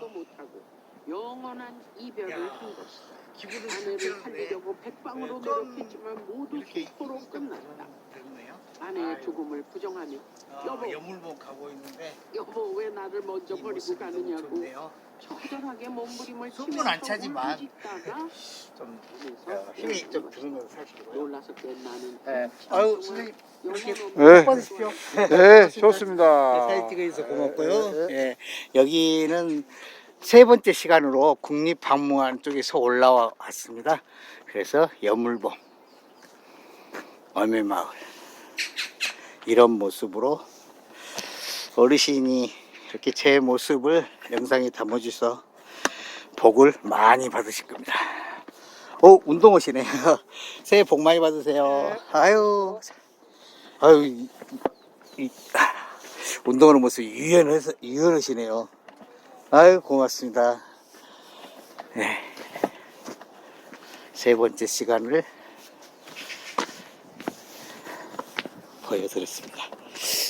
만나지도 못하고 영원한 이별을 야. 한 것이다. 기분은 아내를 살리려고 백방으로 네, 좀 노력했지만 모두 이렇게 수포로 끝났다. 됐네요. 아내의. 죽음을 부정하며 어, 여보. 연물봉 가고 있는데 여보 왜 나를 먼저 이 버리고 모습이 너무 가느냐고 좋네요. 처절하게 몸부림을 소문 안 차지만. 울부짖다가 좀 어, 힘이 좀 드는 건 사실이고요. 놀라서 깬 나는 네. 참 아유 선생님 이렇게 네. 받으십시오. 네, 좋습니다. 네, 사진 찍어주셔서 고맙고요. 네, 네. 예, 여기는 세 번째 시간으로 국립박물관 쪽에서 올라와 왔습니다. 그래서 여물봉, 어매마을 이런 모습으로 어르신이 이렇게 제 모습을 영상에 담아주셔서 복을 많이 받으실 겁니다. 오, 운동하시네요. 새해 복 많이 받으세요. 아유, 아유, 이- 이- 운동하는 모습이 유연해서, 유연하시네요. 아유, 고맙습니다. 네. 세 번째 시간을 보여드렸습니다.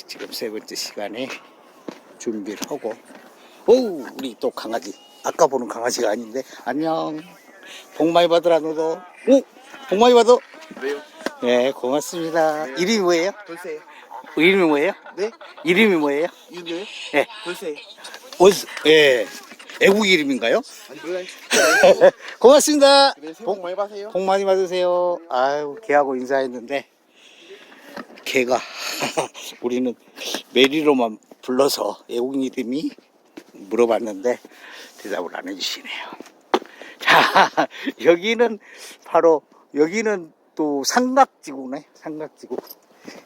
지금 세 번째 시간에 준비를 하고, 오, 우리 또 강아지. 아까 보는 강아지가 아닌데, 안녕. 복 많이 받으라, 너도. 오, 복 많이 받아. 왜요? 네, 고맙습니다. 이름이 뭐예요? 돌쇠. 이름이 뭐예요? 네? 이름이 뭐예요? 이름이요? 네. 돌쇠. 어디서, 예. 애국 이름인가요? 아니 몰라요. 고맙습니다. 그래 복 많이 받으세요. 복 많이 받으세요. 아유, 개하고 인사했는데, 개가, 우리는 메리로만 불러서 애국 이름이 물어봤는데, 대답을 안 해주시네요. 자, 여기는 바로, 여기는 또 삼각지구네, 삼각지구.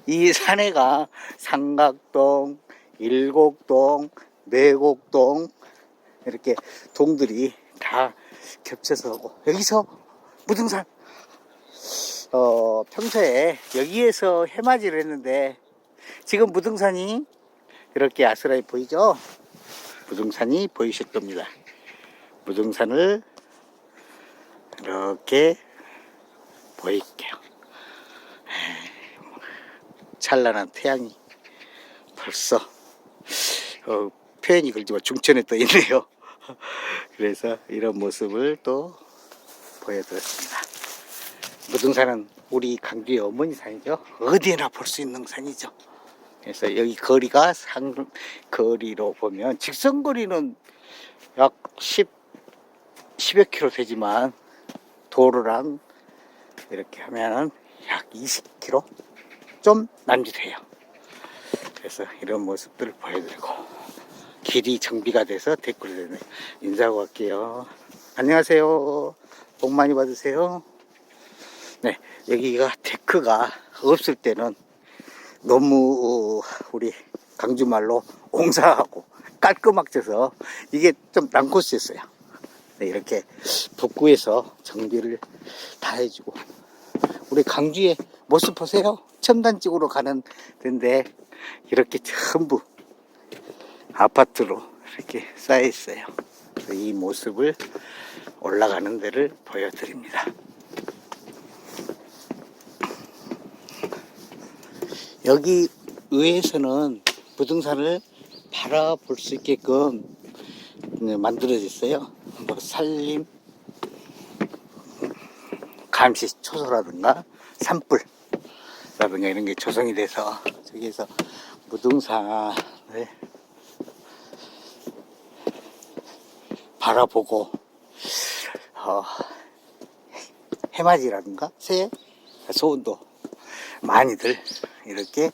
이 산에가 삼각동, 일곡동, 내곡동, 이렇게 동들이 다 겹쳐서 오고 여기서 무등산 어 평소에 여기에서 해맞이를 했는데 지금 무등산이 이렇게 아스라이 보이죠? 무등산이 보이실 겁니다. 무등산을 이렇게 보일게요. 찬란한 태양이 벌써 어, 표현이 그렇지만 중천에 떠 있네요. 그래서 이런 모습을 또 보여드렸습니다. 무등산은 우리 강주의 어머니 산이죠. 어디에나 볼 수 있는 산이죠. 그래서 여기 거리가 상 거리로 보면 직선 거리는 약 10, 10여 킬로 되지만 도로랑 이렇게 하면은 약 20킬로 좀 남짓해요. 그래서 이런 모습들을 보여드리고 길이 정비가 돼서 되네. 인사하고 갈게요. 안녕하세요. 복 많이 받으세요. 네, 여기가 데크가 없을 때는 너무 어, 우리 강주말로 옹사하고 깔끔하게서 이게 좀 난코스였어요. 네, 이렇게 북구에서 정비를 다 해주고 우리 강주의 모습 보세요. 첨단지구로 가는 데인데 이렇게 전부 아파트로 이렇게 쌓여 있어요. 이 모습을 올라가는 데를 보여드립니다. 여기 의회에서는 부등산을 바라볼 수 있게끔 네, 만들어졌어요. 뭐 산림, 감시 초소라든가 산불라든가 이런 게 조성이 돼서 저기에서 무등산을 바라보고 어, 해맞이라든가 새 소원도 많이들 이렇게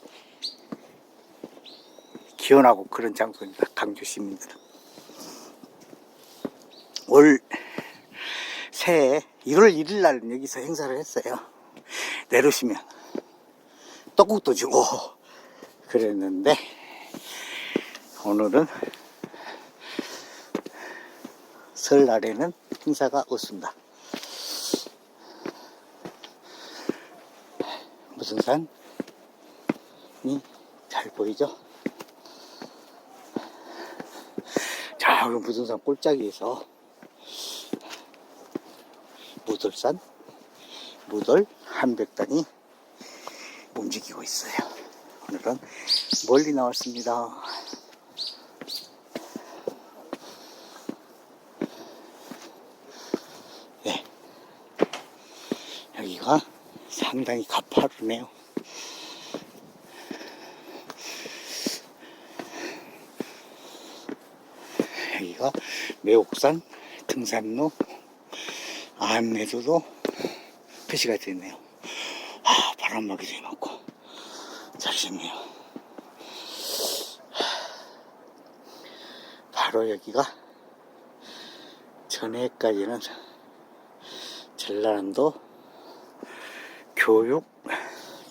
기원하고 그런 장소입니다. 강주 시민들은 올 새해 1월 1일 날 여기서 행사를 했어요. 내려오시면 떡국도 주고 그랬는데 오늘은 설날에는 행사가 없습니다. 무등산이 잘 보이죠? 자, 그럼 무등산 꼴짝이에서 무돌산, 무돌, 한백단이 움직이고 있어요. 오늘은 멀리 나왔습니다. 네. 여기가 상당히 가파르네요. 여기가 매옥산 등산로 안내도도 표시가 되네요. 아, 바람막이 되게 많고 잘 생네요. 바로 여기가 전에까지는 전라남도 교육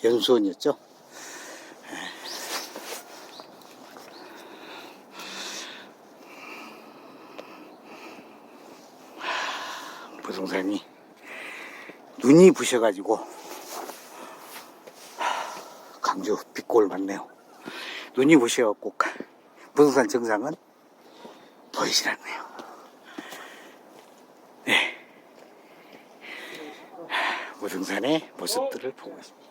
연수원이었죠. 동산이 눈이 부셔가지고 강주 빛골 맞네요. 눈이 부셔갖고 부동산 정상은 보이질 않네요. 네. 부동산의 모습들을 보고 있습니다.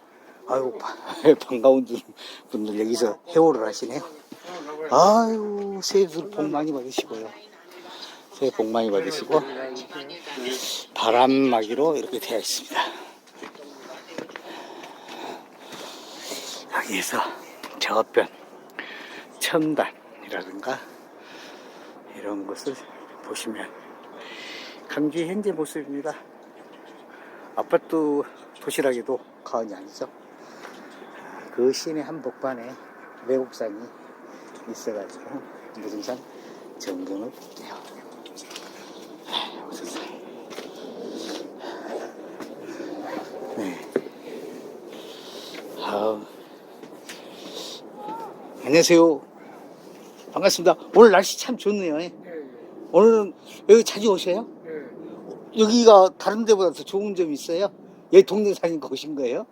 아유, 바- 반가운 분들 여기서 해오를 하시네요. 아유, 새해들 복 많이 받으시고요. 새해 복 많이 받으시고, 바람막이로 이렇게 되어 있습니다. 여기에서 저변, 첨단이라든가 이런 것을 보시면 강주의 현재 모습입니다. 아파트 도시락에도 가언이 아니죠. 그 시내 한복판에 외국산이 있어가지고 무등산 무등산. 네. 안녕하세요. 반갑습니다. 오늘 날씨 참 좋네요. 오늘은 여기 자주 오세요? 여기가 다른 데보다 더 좋은 점이 있어요? 여기 동네 사니까 오신 거예요?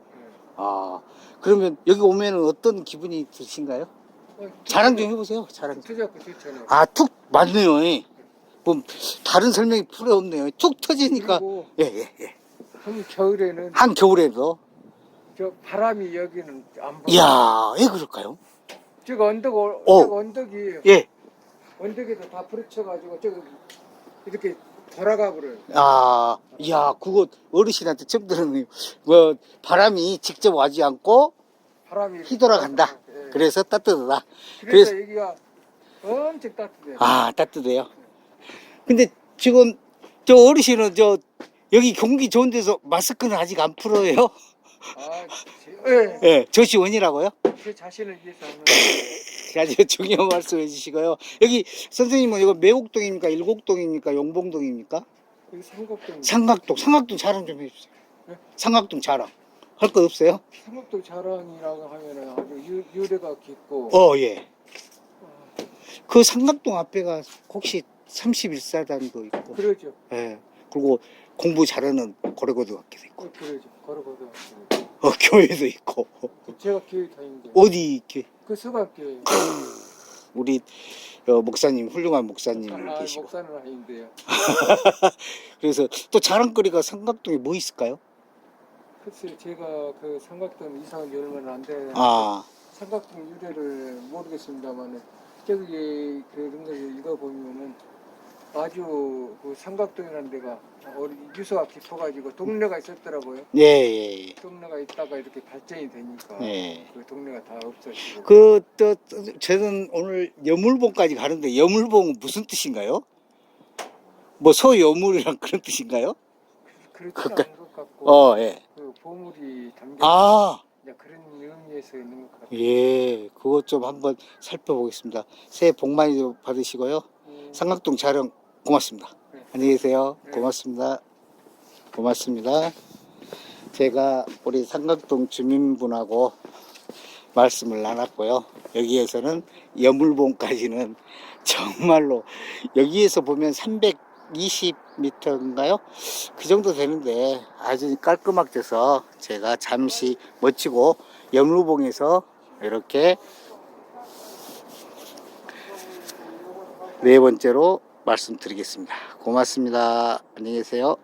아, 그러면 여기 오면은 어떤 기분이 드신가요? 자랑 좀 해보세요. 자랑 좀. 아, 툭 맞네요. 예. 뭐 다른 설명이 필요 없네요. 툭 터지니까. 그리고 예, 예, 예. 한 겨울에는 한 겨울에도. 저 바람이 여기는 안 불어. 이야, 왜 그럴까요? 저거 언덕 어. 언덕이 예. 언덕에도 다 부딪혀가지고 저거 이렇게 돌아가 버려요. 아, 이야, 그거 어르신한테 처음 들었네요. 뭐, 바람이 직접 와지 않고 바람이 휘돌아간다. 예. 그래서 따뜻하다. 그래서, 그래서- 여기가 엄청 따뜻해요. 아, 따뜻해요. 근데 지금 저 어르신은 저 여기 공기 좋은 데서 마스크는 아직 안 풀어요. 아, 제, 예. 예, 저시원이라고요? 제 자신을 위해서 하는 아주 중요한 말씀 해주시고요. 여기 선생님은 이거 매곡동입니까? 일곡동입니까? 용봉동입니까? 여기 삼각동 삼각동, 삼각동 자랑 좀 해주세요. 네? 삼각동 자랑. 할 거 없어요? 삼각동 자랑이라고 하면은 아주 유, 유래가 깊고 어, 예. 그 삼각동 앞에가 혹시 31사단도 있고, 그러죠. 예. 그리고 공부 잘하는 고래고등학교도 있고, 어, 그러죠. 걸어가도 어, 교회도 있고, 제가 교회 다니는데 어디 교그 서강교회 우리 어, 목사님 훌륭한 목사님 아, 계시고 목사는 아닌데요. 그래서 또 자랑거리가 삼각동에 뭐 있을까요? 글쎄 제가 그 삼각동 이사한 지 얼마나 안 돼. 아 삼각동 유래를 모르겠습니다만은 저기 그런 거 읽어 보면은 아주 그 삼각동이라는 데가 어리 유서가 깊어가지고 동네가 있었더라고요. 예, 예, 동네가 있다가 이렇게 발전이 되니까 예. 그 동네가 다 없어지고. 그, 또, 또, 저는 오늘 여물봉까지 가는데, 여물봉은 무슨 뜻인가요? 뭐, 소여물이란 그런 뜻인가요? 그렇지 그까- 않은 것 같고 어, 예. 그 보물이 담겨 아, 이제 그런 의미에서 있는 것 같아요. 예. 그것 좀 한번 살펴보겠습니다. 새해 복 많이 받으시고요. 음, 삼각동 촬영 고맙습니다. 네. 안녕히 계세요. 네. 고맙습니다. 고맙습니다. 제가 우리 삼각동 주민분하고 말씀을 나눴고요. 여기에서는 여물봉까지는 정말로 여기에서 보면 320m인가요? 그 정도 되는데 아주 깔끔하게 돼서 제가 잠시 멋지고 여물봉에서 이렇게 네 번째로 말씀드리겠습니다. 고맙습니다. 안녕히 계세요.